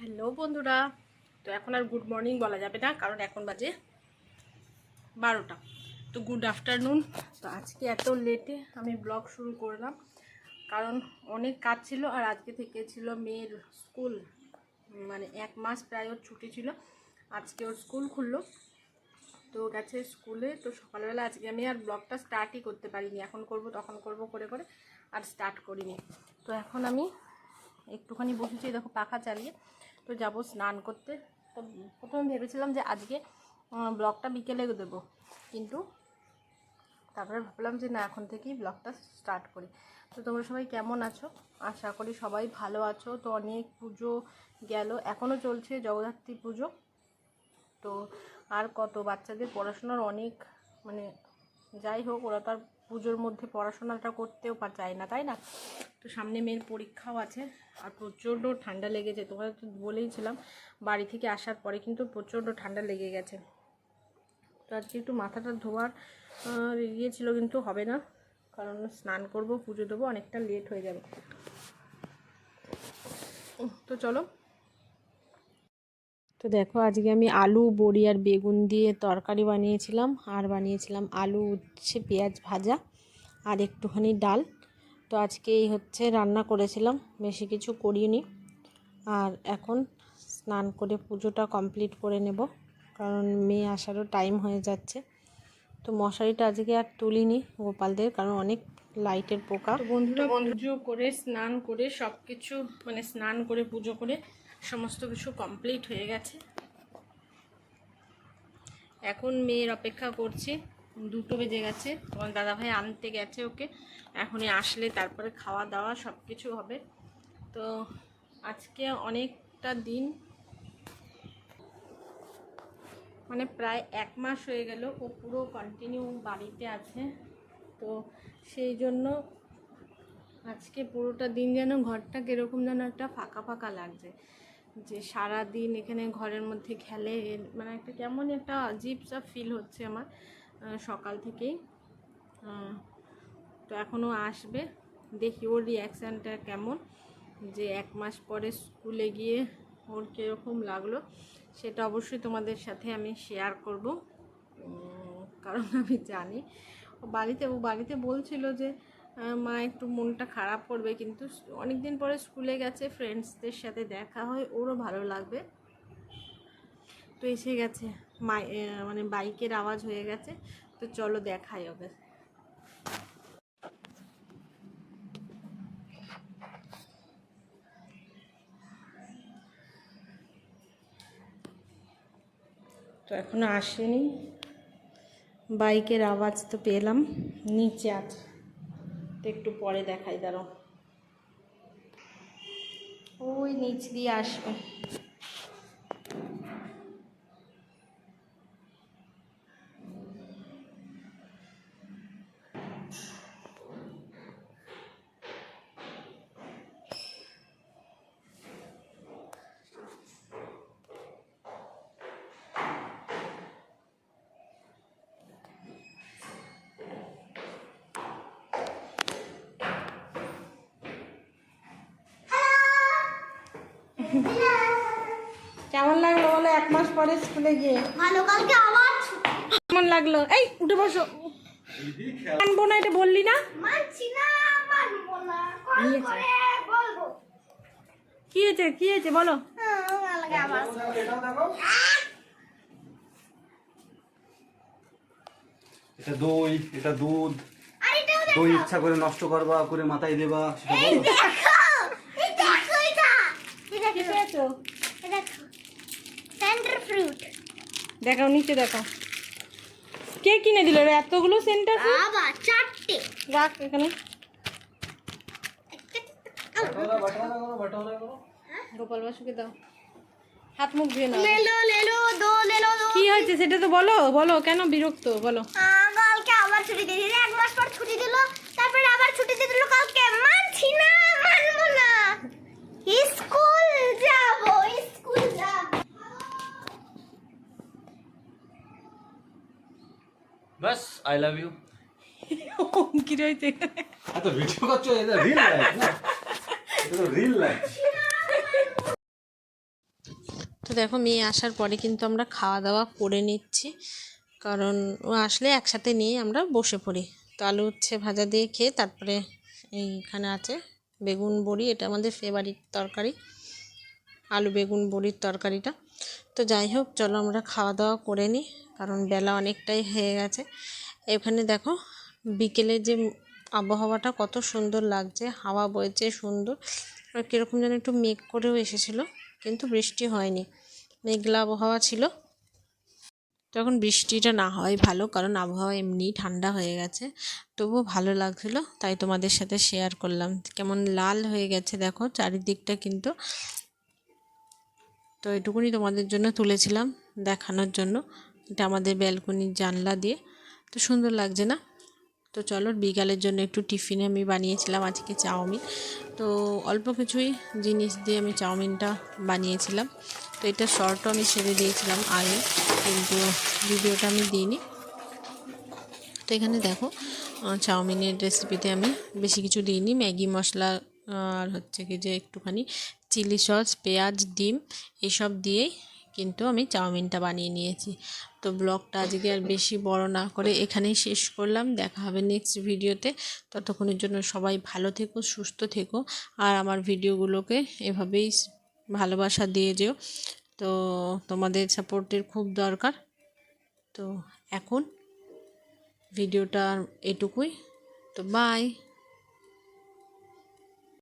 Hello বন্ধুরা, তো এখন আর গুড মর্নিং বলা যাবে না, কারণ এখন বাজে বারোটা। তো গুড আফটারনুন তো আজকে এত লেটে আমি ব্লগ শুরু করলাম, কারণ অনেক কাজ ছিল আর আজকে থেকে ছিল মেয়ের স্কুল মানে এক মাস প্রায় ওর ছুটি ছিল, আজকে ওর স্কুল খুললো। তো গেছে স্কুলে তো সকালবেলা আজকে আমি আর ব্লগটা স্টার্টই করতে পারিনি। এখন করব, তখন করব, করে করে আর স্টার্ট করিনি। তো এখন আমি একটুখানি বসেছি, দেখো পাখা চালিয়ে। তো যাব স্নান করতে। তো প্রথমে ভেবেছিলাম যে আজকে ব্লগটা বিকেলে দেবো। কিন্তু তারপরে ভাবলাম যে না, এখন থেকেই ব্লগটা স্টার্ট করি। তো তোমরা সবাই কেমন আছো? আশা করি সবাই ভালো আছো। তো অনেক পুজো গেল। এখনও চলছে জগদ্ধাত্রী পুজো। তো আর কত বাচ্চাদের পড়াশোনার অনেক মানে যাই হোক, ওরা তো আর পুজোর মধ্যে পড়াশোনাটা করতেও চায় না, তাই না? তো সামনে মেয়ের পরীক্ষাও আছে, আর প্রচণ্ড ঠান্ডা লেগেছে তোমরা তো বলেইছিলাম, বাড়ি থেকে আসার পরে কিন্তু প্রচণ্ড ঠান্ডা লেগে গেছে। তো আজকে একটু মাথাটা ধোয়ার ইয়ে ছিল, কিন্তু হবে না। কারণ স্নান করব, পুজো দেবো, অনেকটা লেট হয়ে যাবে। তো চলো। তো দেখো, আজকে আমি আলু, বড়ি আর বেগুন দিয়ে তরকারি বানিয়েছিলাম। আর বানিয়েছিলাম আলু, উচ্ছে, পেঁয়াজ ভাজা আর একটুখানি ডাল। তো আজকে এই হচ্ছে রান্না করেছিলাম, বেশি কিছু করিনি। আর এখন স্নান করে পুজোটা কমপ্লিট করে নেব, কারণ মেয়ে আসারও টাইম হয়ে যাচ্ছে। তো মশারিটা আজকে আর তুলিনি গোপালদের, কারণ অনেক লাইটের পোকা। বন্ধুরা, পুজো করে, স্নান করে সব কিছু মানে স্নান করে, পুজো করে সমস্ত কিছু কমপ্লিট হয়ে গেছে। এখন মেয়ের অপেক্ষা করছি, দুটো বেজে গেছে। তোমার দাদাভাই আনতে গেছে ওকে। এখনই আসলে তারপরে খাওয়া দাওয়া সব কিছু হবে। তো আজকে অনেকটা দিন মানে প্রায় এক মাস হয়ে গেল ও পুরো কন্টিনিউ বাড়িতে আছে। তো সেই জন্য আজকে পুরোটা দিন যেন ঘরটা কীরকম যেন একটা ফাঁকা ফাঁকা লাগছে। যে সারা দিন এখানে ঘরের মধ্যে খেলে মানে একটা কেমন একটা সব ফিল হচ্ছে আমার সকাল থেকেই। তো এখনও আসবে, দেখি ওর রিয়াকশানটা কেমন, যে এক মাস পরে স্কুলে গিয়ে ওর কীরকম লাগল, সেটা অবশ্যই তোমাদের সাথে আমি শেয়ার করব। কারণ আমি জানি। বাড়িতে, ও বাড়িতে বলছিল যে মা একটু মনটা খারাপ করবে, কিন্তু অনেক দিন পরে স্কুলে গেছে ফ্রেন্ডসদের সাথে দেখা হয়, ওরও ভালো লাগবে। তো এসে গেছে মাই মানে বাইকের আওয়াজ হয়ে গেছে, তো চলো দেখাই ওকে। তো এখনও আসেনি। বাইকের আওয়াজ তো পেলাম, নিচে আছে। তো একটু পরে দেখাই দাঁড়ো ওই নিচ দিয়ে আসবে। কেমন লাগল বলো? এক মাস পরে স্কুলে গিয়ে। ভালো কালকে আবার কেমন লাগল? এই উঠে বসো। আনব না এটা বললি না? মানছি না মানবো না। কল করে বলব। কি হয়েছে? কি হয়েছে? বলো। এটা দই এটা দুধ। দই ইচ্ছা করে নষ্ট করবা করে মাথায় দেবা সেটা বলো। এটা কি পেয়েছ দেখো। সেন্টার ফ্রুট দেখাও নিচে দেখাও। কে কিনে দিল রে? এতগুলো সেন্টার চারটে। রাখ এখানে। গোপাল বাসুকে দাও। হাত মুখ ধুয়ে নাও। লেলো লেলো দো লেলো দো। কি হয়েছে সেটা তো বলো বলো কেন বিরক্ত? বলো। কালকে আবার ছুটি দিয়ে দিল এক মাস পর ছুটি দিল তারপরে আবার ছুটি দিয়ে দিল কালকে। মানছি না মানবো না। স্কুল যাব স্কুল যাব বাস আই লাভ ইউ কি রয়েছে এত ভিডিও করছ এটা রিল লাইফ না এটা তো রিল লাইফ তো দেখো মেয়ে আসার পরে কিন্তু আমরা খাওয়া দাওয়া করে নিচ্ছি কারণ ও আসলে একসাথে নিয়ে আমরা বসে পড়ি তো আলু উচ্ছে ভাজা দিয়ে খেয়ে তারপরে এইখানে আছে বেগুন বড়ি এটা আমাদের ফেভারিট তরকারি আলু, বেগুন, বড়ির তরকারিটা। তো যাই হোক, চলো আমরা খাওয়া দাওয়া করে নিই, কারণ বেলা অনেকটাই হয়ে গেছে। এখানে দেখো, বিকেলে যে আবহাওয়াটা কত সুন্দর লাগছে, হাওয়া বইছে সুন্দর। আর কীরকম যেন একটু মেঘ করেও এসেছিল, কিন্তু বৃষ্টি হয়নি। মেঘলা আবহাওয়া ছিল। তখন বৃষ্টিটা না হয় ভালো, কারণ আবহাওয়া এমনি ঠান্ডা হয়ে গেছে। তবুও ভালো লাগছিল, তাই তোমাদের সাথে শেয়ার করলাম। কেমন লাল হয়ে গেছে, দেখো, চারিদিকটা কিন্তু তো এটুকুনি তোমাদের জন্য তুলেছিলাম দেখানোর জন্য। এটা আমাদের ব্যালকনির জানলা দিয়ে। তো সুন্দর লাগছে না? তো চলো, বিকালের জন্য একটু টিফিনে আমি বানিয়েছিলাম আজকে চাউমিন। তো অল্প কিছুই জিনিস দিয়ে আমি চাউমিনটা বানিয়েছিলাম। তো এটা শর্টও আমি ছেড়ে দিয়েছিলাম আগে, কিন্তু ভিডিওটা আমি দিইনি। তো এখানে দেখো চাউমিনের রেসিপিতে আমি বেশি কিছু দিইনি। ম্যাগি মশলা আর হচ্ছে কি যে একটুখানি চিলি সস, পেঁয়াজ, ডিম, এসব দিয়েই কিন্তু আমি চাউমিনটা বানিয়ে নিয়েছি। তো ব্লগটা আজকে আর বেশি বড় না করে এখানেই শেষ করলাম। দেখা হবে নেক্সট ভিডিওতে। ততক্ষণের জন্য সবাই ভালো থেকো, সুস্থ থেকো। আর আমার ভিডিওগুলোকে এভাবেই ভালোবাসা দিয়ে যেও। তো তোমাদের সাপোর্টের খুব দরকার। তো এখন ভিডিওটা এটুকুই। তো বাই